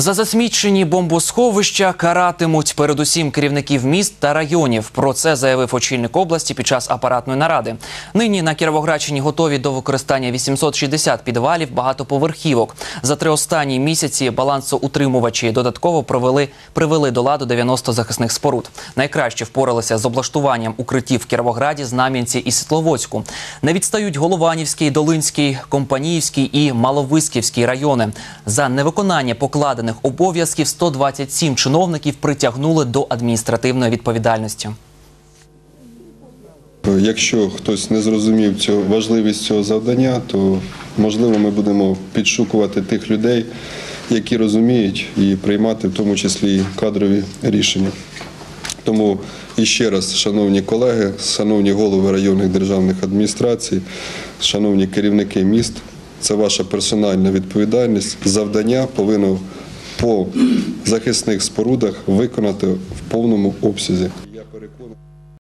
За засмічені бомбосховища каратимуть передусім керівників міст та районів. Про це заявив очільник області під час апаратної наради. Нині на Кіровоградщині готові до використання 860 підвалів багатоповерхівок. За три останні місяці балансоутримувачі додатково провели привели до ладу 90 захисних споруд. Найкраще впоралися з облаштуванням укриттів в Кіровограді, Знам'янці і Світловодську. Не відстають Голованівський, Долинський, Компаніївський і Маловиськівський райони. За невиконання покладених обов'язків 127 чиновників притягнули до адміністративної відповідальності. Якщо хтось не зрозумів цю важливість цього завдання, то можливо ми будемо підшукувати тих людей, які розуміють і приймати в тому числі кадрові рішення. Тому іще раз, шановні колеги, шановні голови районних державних адміністрацій, шановні керівники міст, це ваша персональна відповідальність. Завдання повинно по захисних спорудах виконати в повному обсязі.